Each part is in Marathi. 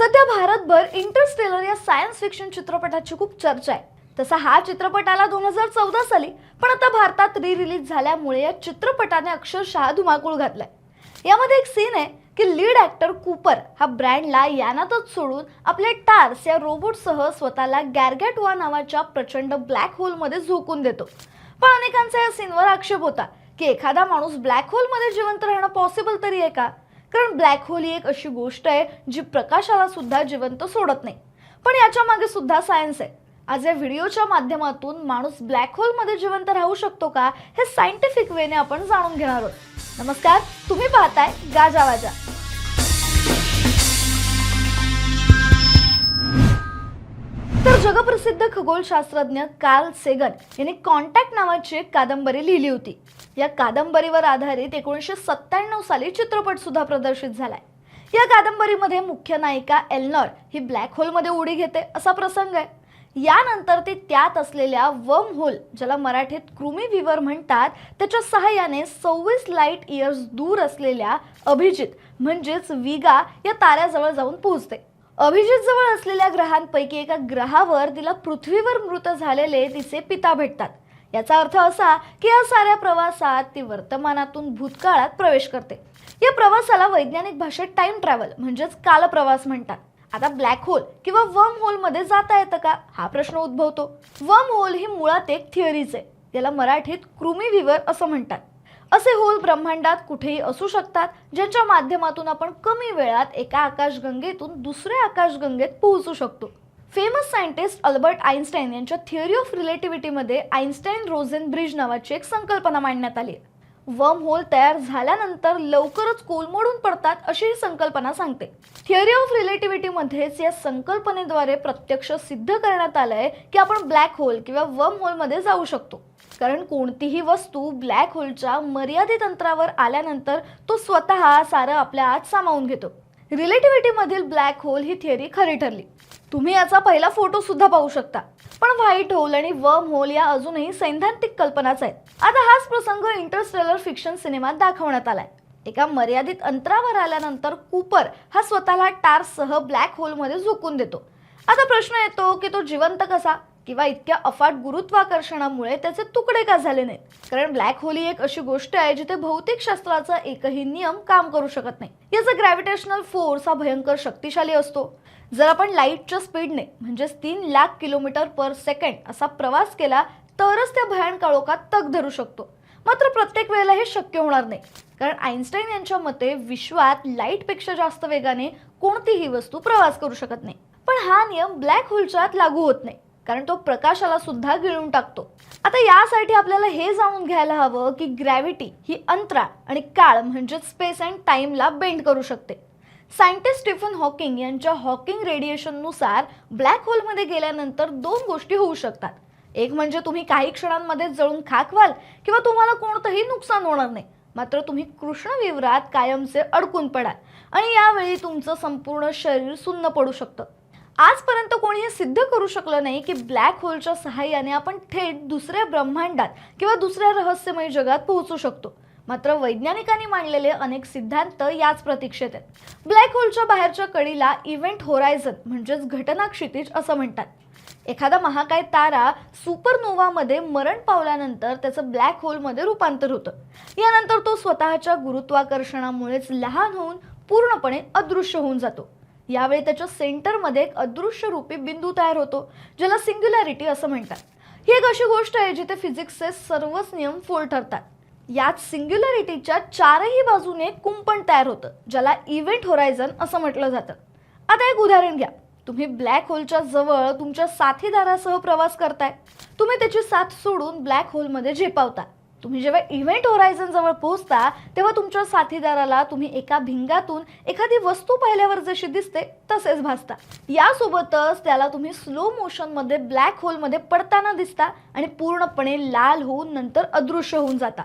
सध्या भारतभर इंटरस्टेलर या सायन्स फिक्शन चित्रपटाची खूप चर्चा आहे. तसा हा चित्रपट आला दोन हजार चौदा साली पण आता भारतात री रिलीज झाल्यामुळे या चित्रपटाने अक्षरशः धुमाकूळ घातलाय. यामध्ये एक सीन आहे की लीड ऍक्टर कूपर हा ब्रँडला यानातच सोडून आपल्या टार्स या रोबोटसह स्वतःला गॅरगॅट वा नावाच्या प्रचंड ब्लॅक होलमध्ये झोकून देतो. पण अनेकांचा या सीनवर आक्षेप होता की एखादा माणूस ब्लॅक होलमध्ये जिवंत राहणं पॉसिबल तरी आहे का? कारण ब्लॅक होल ही एक अशी गोष्ट आहे जी प्रकाशाला सुद्धा जिवंत सोडत नाही. पण याच्या मागे सुद्धा सायन्स आहे. आज या व्हिडिओच्या माध्यमातून माणूस ब्लॅक होलमध्ये जिवंत राहू शकतो का हे सायंटिफिक वेने आपण जाणून घेणार आहोत. नमस्कार तुम्ही पाहताय गाजावाजा तर जगप्रसिद्ध खगोलशास्त्रज्ञ कार्ल सेगन यांनी कॉन्टॅक्ट नावाची एक कादंबरी लिहिली होती. या कादंबरीवर आधारित एकोणीसशे सत्त्याण्णव साली चित्रपटसुद्धा प्रदर्शित झालाय. या कादंबरीमध्ये मुख्य नायिका एल्नॉर ही ब्लॅक होलमध्ये उडी घेते असा प्रसंग आहे. यानंतर ती त्यात असलेल्या वम होल ज्याला मराठीत कृमी विवर म्हणतात त्याच्या सहाय्याने सव्वीस लाइट इयर्स दूर असलेल्या अभिजित म्हणजेच विगा या ताऱ्याजवळ जाऊन पोहोचते. अभिजित जवळ असलेल्या ग्रहांपैकी एका ग्रहावर तिला पृथ्वीवर मृत झालेले तिचे पिता भेटतात. याचा अर्थ असा की या साऱ्या प्रवासात ती वर्तमानातून भूतकाळात प्रवेश करते. या प्रवासाला वैज्ञानिक भाषेत टाइम ट्रॅव्हल म्हणजेच कालप्रवास म्हणतात. आता ब्लॅक होल किंवा वर्म होलमध्ये जाता येतं का? हा प्रश्न उद्भवतो. वर्म होल ही मुळात एक थिअरीच आहे. याला मराठीत कृमी विवर असं म्हणतात. असे होल ब्रह्मांडात कुठेही असू शकतात ज्यांच्या माध्यमातून आपण कमी वेळात एका आकाशगंगेतून दुसऱ्या आकाशगंगेत पोहोचू शकतो. फेमस सायंटिस्ट अल्बर्ट आईन्स्टाईन यांच्या थिअरी ऑफ रिलेटिव्हिटीमध्ये आईन्स्टाईन रोझेन ब्रिज नावाची एक संकल्पना मांडण्यात आली आहे. वर्म होल तयार झाल्यानंतर लवकरच कोलमोडून पडतात अशी ही संकल्पना सांगते. थिअरी ऑफ रिलेटिव्हिटीमध्येच या संकल्पनेद्वारे प्रत्यक्ष सिद्ध करण्यात आलंय की आपण ब्लॅक होल किंवा वर्म होलमध्ये जाऊ शकतो. कारण कोणतीही वस्तू ब्लॅक होलच्या मर्यादित अंतरावर आल्यानंतर तो स्वतः सारं आपल्या आत सामावून घेतो. रिलेटिव्हिटीमधील ब्लॅक होल ही थिअरी खरी ठरली. तुम्ही याचा पहिला फोटो सुद्धा पाहू शकता. पण व्हाईट होल आणि वर्म होल या अजूनही सैद्धांतिक कल्पनाच आहेत. आता हाच प्रसंग इंटरस्टेलर फिक्शन सिनेमात दाखवण्यात आलाय. एका मर्यादित अंतरावर आल्यानंतर कूपर हा स्वतःला टारसह ब्लॅक होलमध्ये झोकून देतो. आता प्रश्न येतो की तो जिवंत कसा? किंवा इतक्या अफाट गुरुत्वाकर्षणामुळे त्याचे तुकडे का झाले नाहीत? कारण ब्लॅक होल ही एक अशी गोष्ट आहे जिथे भौतिक शास्त्राचा एकही नियम काम करू शकत नाही. याचा ग्रॅव्हिटेशनल फोर्स हा भयंकर शक्तिशाली असतो. जर आपण लाईटच्या स्पीडने म्हणजेच तीन लाख किलोमीटर पर सेकंड असा प्रवास केला तरच त्या भयान काळोखात तग धरू शकतो. मात्र प्रत्येक वेळेला हे शक्य होणार नाही. कारण आईन्स्टाईन यांच्या मते विश्वात लाईटपेक्षा जास्त वेगाने कोणतीही वस्तू प्रवास करू शकत नाही. पण हा नियम ब्लॅक होलच्या लागू होत नाही. कारण तो प्रकाशाला सुद्धा गिळून टाकतो. आता यासाठी आपल्याला हे जाणून घ्यायला हवं की ग्रॅव्हिटी ही अंतराळ आणि काळ म्हणजेच स्पेस अँड टाइमला बेंड करू शकते. सायंटिस्ट स्टीफन हॉकिंग यांच्या हॉकिंग रेडिएशननुसार ब्लॅक होलमध्ये गेल्यानंतर दोन गोष्टी होऊ शकतात. एक म्हणजे तुम्ही काही क्षणांमध्ये जळून खाक व्हाल किंवा तुम्हाला कोणतंही नुकसान होणार नाही. मात्र तुम्ही कृष्णविवरात कायमचे अडकून पडाल आणि यावेळी तुमचं संपूर्ण शरीर सुन्न पडू शकतं. आजपर्यंत कोणी हे सिद्ध करू शकलं नाही की ब्लॅक होलच्या सहाय्याने आपण थेट दुसऱ्या ब्रह्मांडात किंवा दुसऱ्या रहस्यमय जगात पोहोचू शकतो. मात्र वैज्ञानिकांनी मांडलेले अनेक सिद्धांत याच प्रतीक्षेत आहेत. ब्लॅक होलच्या बाहेरच्या कडीला इव्हेंट म्हणजेच घटना क्षितिज असं म्हणतात. एखादा महाकाय तारा सुपरनोवामध्ये मरण पावल्यानंतर त्याचं ब्लॅक होलमध्ये रूपांतर होतं. यानंतर तो स्वतःच्या गुरुत्वाकर्षणामुळेच लहान होऊन पूर्णपणे अदृश्य होऊन जातो. यावेळी त्याच्या सेंटरमध्ये एक अदृश्य रूपी बिंदू तयार होतो ज्याला सिंग्युलॅरिटी असं म्हणतात. ही एक अशी गोष्ट आहे जिथे फिजिक्सचे सर्वच नियम फोल ठरतात. यात सिंग्युलॅरिटीच्या चारही बाजूने कुंपण तयार होतं ज्याला इव्हेंट होरायझन असं म्हटलं जातं. आता एक उदाहरण घ्या. तुम्ही ब्लॅक होलच्या जवळ तुमच्या साथीदारासह प्रवास करताय. तुम्ही त्याची साथ सोडून ब्लॅक होलमध्ये झेपावता. तुम्ही जेव्हा इव्हेंट होरायझन जवळ पोहोचता तेव्हा तुमच्या साथीदाराला तुम्ही एका भिंगातून एखादी वस्तू पाहिल्यावर जशी दिसते तसेच भासता. यासोबतच त्याला तुम्ही स्लो मोशनमध्ये ब्लॅक होलमध्ये पडताना दिसता आणि पूर्णपणे लाल होऊन नंतर अदृश्य होऊन जाता.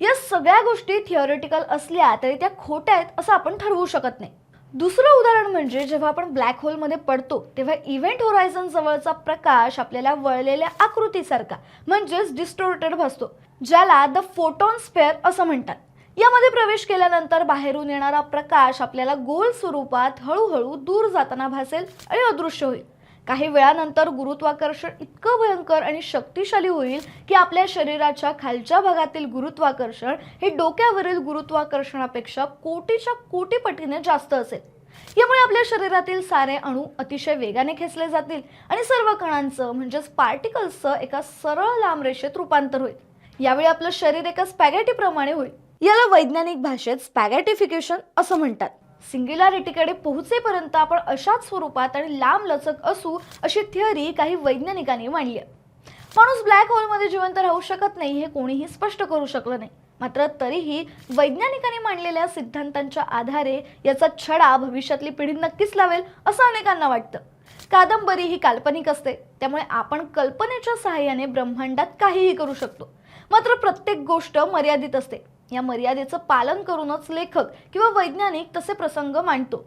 या सगळ्या गोष्टी थिअरिटिकल असल्या तरी त्या खोट्या आहेत असं आपण ठरवू शकत नाही. दुसरं उदाहरण म्हणजे जेव्हा आपण ब्लॅक होलमध्ये पडतो तेव्हा इव्हेंट होरायझन जवळचा प्रकाश आपल्याला वळलेल्या आकृतीसारखा म्हणजेच डिस्टोर्टेड भासतो ज्याला द फोटॉन स्पेअर असं म्हणतात. यामध्ये प्रवेश केल्यानंतर बाहेरून येणारा प्रकाश आपल्याला गोल स्वरूपात हळूहळू दूर जाताना भासेल आणि अदृश्य होईल. काही वेळानंतर गुरुत्वाकर्षण इतकं भयंकर आणि शक्तिशाली होईल की आपल्या शरीराच्या खालच्या भागातील गुरुत्वाकर्षण हे डोक्यावरील गुरुत्वाकर्षणापेक्षा कोटीच्या कोटी पटीने जास्त असेल. यामुळे आपल्या शरीरातील सारे अणू अतिशय वेगाने खेचले जातील आणि सर्व कणांचं म्हणजेच पार्टिकल्सचं एका सरळ लांब रेषेत रूपांतर होईल. यावेळी आपलं शरीर एका स्पॅगॅटीप्रमाणे होईल. याला वैज्ञानिक भाषेत स्पॅगॅटिफिकेशन असं म्हणतात. सिंग्युलॅरिटीकडे पोहोचेपर्यंत आपण अशाच स्वरूपात आणि लांब लचक असू अशी थिअरी काही वैज्ञानिकांनी मांडली आहे. माणूस ब्लॅक होलमध्ये जिवंत राहू शकत नाही हे कोणीही स्पष्ट करू शकलं नाही. मात्र तरीही वैज्ञानिकांनी मांडलेल्या सिद्धांतांच्या आधारे याचा छडा भविष्यातली पिढी नक्कीच लावेल असं अनेकांना वाटतं. कादंबरी ही काल्पनिक असते त्यामुळे आपण कल्पनेच्या सहाय्याने ब्रह्मांडात काहीही करू शकतो. मात्र प्रत्येक गोष्ट मर्यादित असते. या मर्यादेचं पालन करूनच लेखक किंवा वैज्ञानिक तसे प्रसंग मांडतो.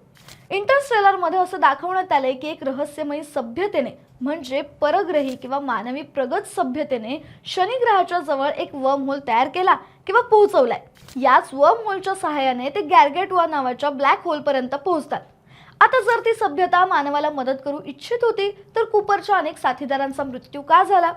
इंटरस्टेलरमध्ये असं दाखवण्यात आलंय की एक रहस्यमयी सभ्यतेने म्हणजे परग्रही किंवा मानवी प्रगत सभ्यतेने शनिग्रहाच्या जवळ एक वर्म होल तयार केला किंवा पोहोचवलाय. याच वर्म होलच्या सहाय्याने ते गॅरगेट वा नावाच्या ब्लॅक होलपर्यंत पोहोचतात. आता जर ती सभ्यता मानवाला मदत करू इच्छित होती तर कुपरच्या अनेक साथीदारांचा मृत्यू का झाला?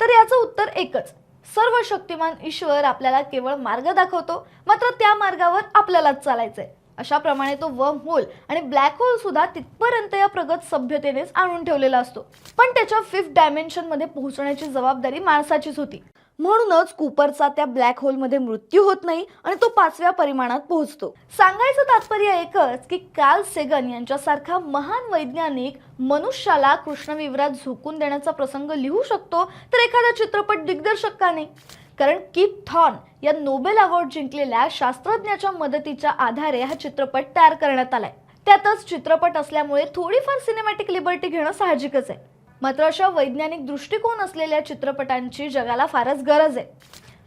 तर याचं उत्तर एकच. सर्व शक्तिमान ईश्वर आपल्याला केवळ मार्ग दाखवतो. मात्र त्या मार्गावर आपल्यालाच चालायचंय. अशाप्रमाणे तो वर्म होल आणि ब्लॅक होल सुद्धा तिथपर्यंत या प्रगत सभ्यतेनेच आणून ठेवलेला असतो. पण त्याच्या फिफ्थ डायमेन्शनमध्ये पोहोचण्याची जबाबदारी माणसाचीच होती. म्हणूनच कुपरचा त्या ब्लॅक होलमध्ये मृत्यू होत नाही आणि तो पाचव्या परिमाणात पोहोचतो. सांगायचं तात्पर्य एकच की कार्ल सेगन यांच्यासारखा महान वैज्ञानिक मनुष्याला कृष्णविवरात झोकून देण्याचा प्रसंग लिहू शकतो तर एखादा चित्रपट दिग्दर्शक का नाही? कारण किप थॉन या नोबेल अवॉर्ड जिंकलेल्या शास्त्रज्ञाच्या मदतीच्या आधारे हा चित्रपट तयार करण्यात आलाय. त्यातच चित्रपट असल्यामुळे थोडीफार सिनेमॅटिक लिबर्टी घेणं साहजिकच आहे. मात्र अशा वैज्ञानिक दृष्टिकोन असलेल्या चित्रपटांची जगाला फारच गरज आहे.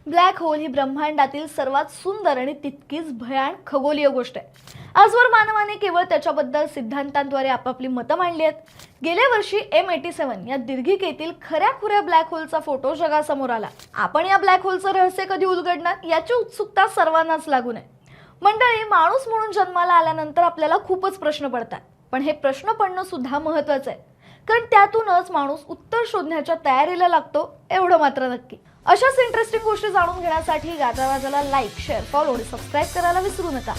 ब्लॅक होल ही ब्रह्मांडातील सर्वात सुंदर आणि तितकीच भयान खगोलीय गोष्ट आहे. आजवर मानवाने केवळ त्याच्याबद्दल सिद्धांतांद्वारे आपापली मतं मांडली आहेत. गेल्या वर्षी एम एटी सेवन या दीर्घिकेतील खऱ्या खुऱ्या ब्लॅक होलचा फोटो जगासमोर आला. आपण या ब्लॅक होलचं रहस्य कधी उलगडणार? याची उत्सुकता सर्वांनाच लागू नये मंडळी माणूस म्हणून जन्माला आल्यानंतर आपल्याला खूपच प्रश्न पडतात. पण हे प्रश्न पडणं सुद्धा महत्वाचं आहे. कारण त्यातूनच माणूस उत्तर शोधण्याच्या तयारीला लागतो एवढं मात्र नक्की. अशाच इंटरेस्टिंग गोष्टी जाणून घेण्यासाठी गाजावाजाला लाईक शेअर फॉलो आणि सबस्क्राईब करायला विसरू नका.